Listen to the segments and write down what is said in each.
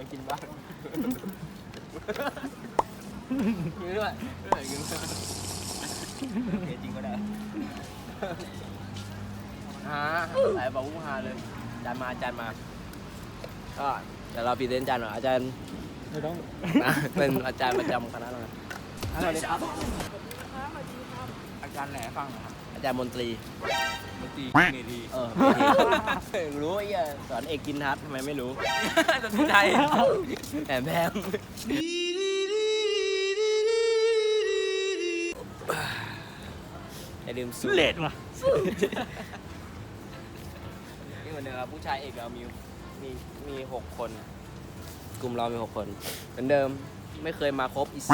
มากินบ้างกินด้วยเออกินด้วยเผ็ดจริงก็ได้ฮะหลายบอกว่าฮาเลยจานมาจานมาก็เดี๋ยวเราพรีเซนต์จานหน่อยอาจารย์ไม่ต้องนะเป็นอาจารย์ประจำคณะเราสวัสดีครับ อาจารย์แหล่ฟังหนะครับอาจารย์มนตรี ดนตรีเมดีเออรู้ไอ้เหี้ยสอนเอกกินทัศน์ทำไมไม่รู้สนใจแหมแพมอย่าลืมสูเลดว่ะนี่เหมือนเดิมครับผู้ชายเอกเรามีมีมีหกคน กลุ่มเรามีหกคน เหมือนเดิมไม่เคยมาครบอีส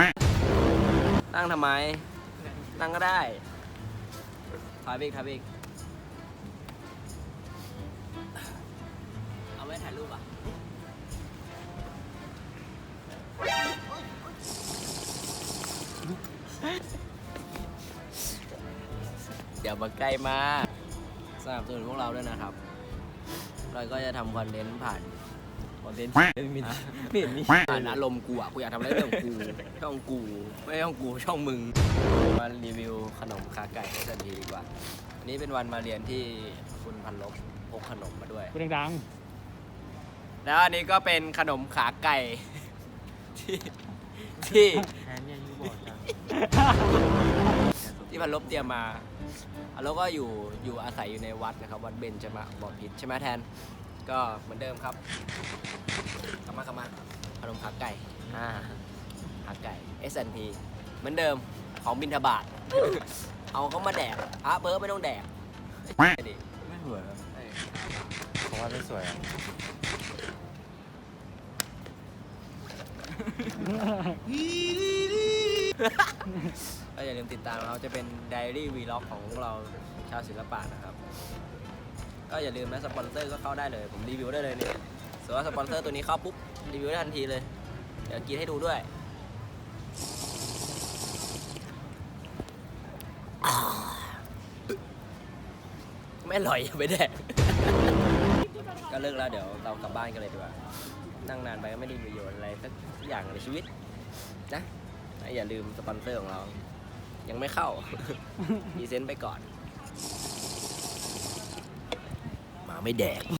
นั่งทำไม นั่งก็ได้ ถ่ายไปอีกถ่ายไปอีกเอาไว้ถ่ายรูปอะเดี๋ยวมาใกล้มาสนับสนุนพวกเราด้วยนะครับ เราก็จะทำคอนเทนต์ผ่าน คอนเทนต์ไม่มีไม่เห็นมีผ่านอารมณ์กูอะกูอยากทำอะไรเรื่องของกูช่องกูไม่ใช่ช่องกูช่องมึงมารีวิวขนมขาไก่ให้สันทีดีกว่าอันนี้เป็นวันมาเรียนที่คุณพันลบพกขนมมาด้วยพูดดังแล้วอันนี้ก็เป็นขนมขาไก่ที่ที่แทนยังบอกจังที่พันลบเตรียมมาแล้วก็อยู่อยู่อาศัยอยู่ในวัดนะครับวัดเบญจมาบพิตรใช่ไหมแทน ก็เหมือนเดิมครับกลับมากลับมาขนมขาไก่อ่าขาไก่ S&P เหมือนเดิมของบินทบาท เอาเขามาแดกพระเบิร์ไม่ต้องแดกดิไม่สวยเพราะว่าไม่สวยก็อย่าลืมติดตามเราจะเป็นไดอารี่วีล็อกของพวกเราชาวศิลปะนะครับ ก็อย่าลืมนะสปอนเซอร์ก็เข้าได้เลย ผมรีวิวได้เลยเนี่ยส่วนว่าสปอนเซอร์ตัวนี้เข้าปุ๊บรีวิวได้ทันทีเลย เดี๋ยวกินให้ดูด้วยไม่อร่อยอย่าไปแดกก็เลิกแล้วเดี๋ยวเรากลับบ้านกันเลยดีกว่า นั่งนานไปก็ไม่ได้ประโยชน์อะไรสักอย่างในชีวิตนะอย่าลืมสปอนเซอร์ของเรา ยังไม่เข้าพรีเซนต์ไปก่อน ไม่แดก